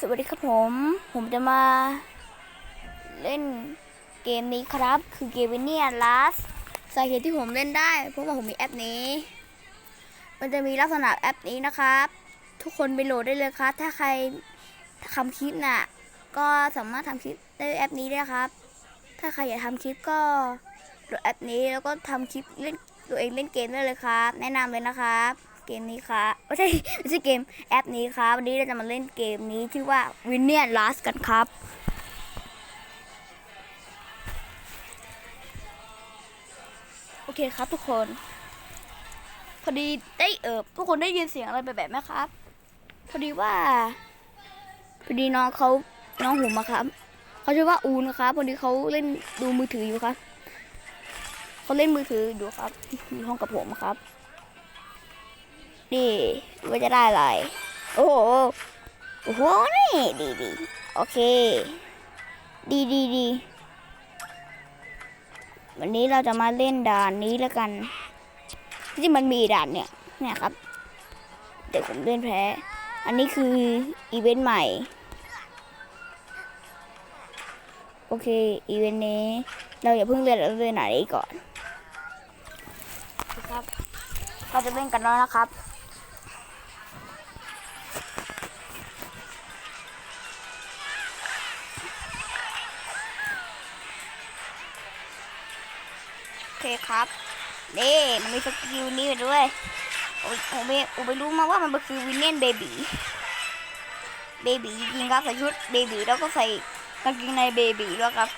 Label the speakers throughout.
Speaker 1: สวัสดีครับผม ผมจะมา เล่นเกมนี้ครับ คือเกมวินเนียลัสสาเหตุที่ผมเล่นได้ เพราะว่าผมมีแอปนี้ มันจะมีลักษณะแอปนี้นะครับ ทุกคนไปโหลดได้เลยครับ ถ้าใครทำคลิปน่ะ ก็สามารถทำคลิปได้แอปนี้ได้ครับ ถ้าใครอยากทำคลิปก็โหลดแอปนี้แล้วก็ทำคลิปเล่นตัวเองเล่นเกมได้เลยครับ แนะนำเลยนะครับ เกมนี้ครับไม่ใช่ไม่ใช่เกมแอปนี้ครับวันนี้เราจะมาเล่นเกมนี้ชื่อว่า w i n n e r Last กันครับ โอเคครับทุกคน พอดีได้เออทุกคนได้ยินเสียงอะไรแบบๆไหมครับ พอดีว่า พอดีน้องเขาน้องหูมาครับเขาชื่อว่าอูนะครับพอดีเขาเล่นดูมือถืออยู่ครับเขาเล่นมือถืออยู่ครับอยู่ห้องกับผมครับ นี่ว่าจะได้อะไร โอ้โห โอ้โห นี่ ดีดีโอเค ดีดีดีวันนี้เราจะมาเล่นด่านนี้แล้วกัน ที่มันมีด่านเนี่ย เนี่ยครับเดี๋ยวผมเล่นแพ้ อันนี้คืออีเวนต์ใหม่ โอเค อีเวนต์นี้ เราอย่าเพิ่งเล่นเราเล่นไหนก่อน ครับ เราจะเล่นกันแล้วนะครับ คครับนี่มันมีสกิลนี้ด้วยโอ้ยผมไม่ผมไม่รู้มาว่ามันคือวินเนียนเบบีเบบีจริงครับใส่ชุดเบบีแล้วก็ใส่กางเกงในเบบีด้วยครับ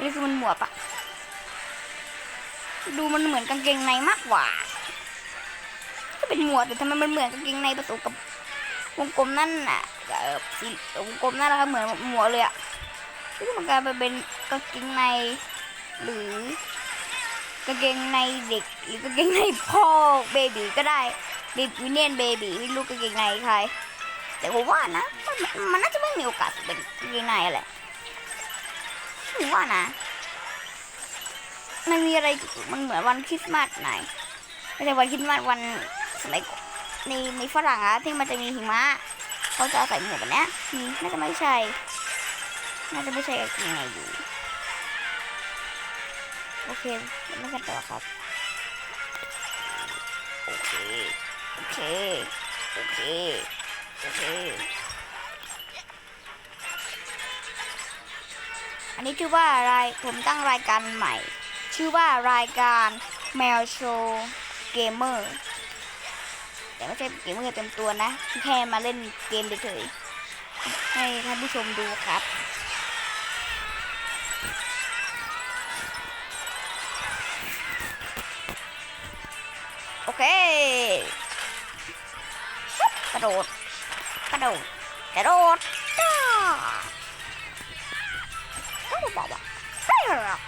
Speaker 1: นี่คือมันหมวกอะดูมันเหมือนกางเกงในมากกว่าก็เป็นหมวกแต่ทำไมมันเหมือนกางเกงในผสมกับวงกลมนั่นน่ะสีวงกลมนั่นนะครับเหมือนหมวกเลยอะที่มันกลายไปเป็นกางเกงในหรือ กางเกงในเด็กหรือกางเกงในพ่อเบบีก็ได้เบบีเนียนเบบีไม่รู้กางเกงในใคร แต่ผมว่านะมันมันน่าจะไม่มีโอกาสเป็นกางเกงในอะไรผมว่านะ มันมีอะไรมันเหมือนวันคริสต์มาสไหนไม่ใช่วันคริสต์มาสวันสมัยในในฝรั่งอะที่มันจะมีหิมะเขาจะใส่หมวกแบบนี้น่าจะไม่ใช่ น่าจะไม่ใช่กางเกงในอยู่ โอเคเล่กันต่อครับ โอเค โอเค โอเค โอเค อันนี้ชื่อว่าอะไร ผมตั้งรายการใหม่ ชื่อว่ารายการแมวโชว์เกมเมอร์ แต่ไม่ใช่เกมเมอร์เต็มตัวนะ แค่มาเล่นเกมเฉยๆให้ท่านผู้ชมดูครับ เคกระโดดกระโดดกระโดดจ้าก็บอกว่าไม่หรอก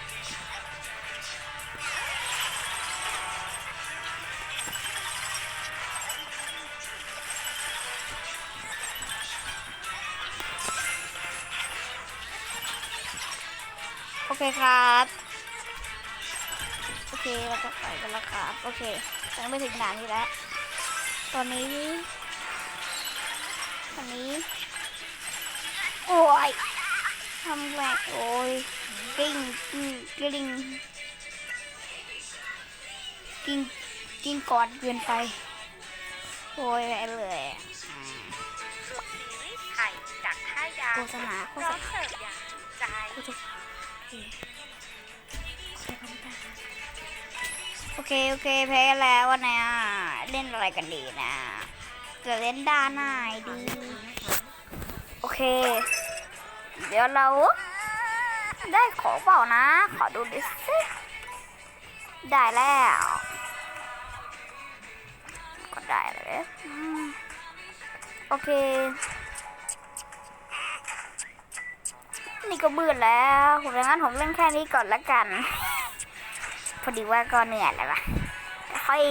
Speaker 1: โอเคครับ โอเคเราจะไปกันแล้วครับ โอเคยังไม่ถึงด่านนี้แล้ว ตอนนี้ ตอนนี้ โอ้ยทำแหวกโอ้ยกิ้งกิ้งกิ้งกิ้งกิ้งกอดเกินไป โอ้ยอะไรเลยอืม
Speaker 2: ไข่จากท่ายา
Speaker 1: โฆษณาโฆษณา
Speaker 2: เสิร์ฟอย่า
Speaker 1: โอเค โอเคแพ้แล้วอะนะเล่นอะไรกันดีนะจะเล่นด้านไหนดี โอเค เดี๋ยวเรา ได้ของเปล่านะ ขอดูดิสิได้แล้ว ก็ได้เลยโอเค นี่ก็มืดแล้วผมงนั้นผมเล่นแค่นี้ก่อนละกัน พอดีว่าก็เหนื่อยแล้วล่ะค่อย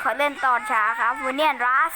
Speaker 1: ขอเล่นตอนเช้าครับวันนี้รัส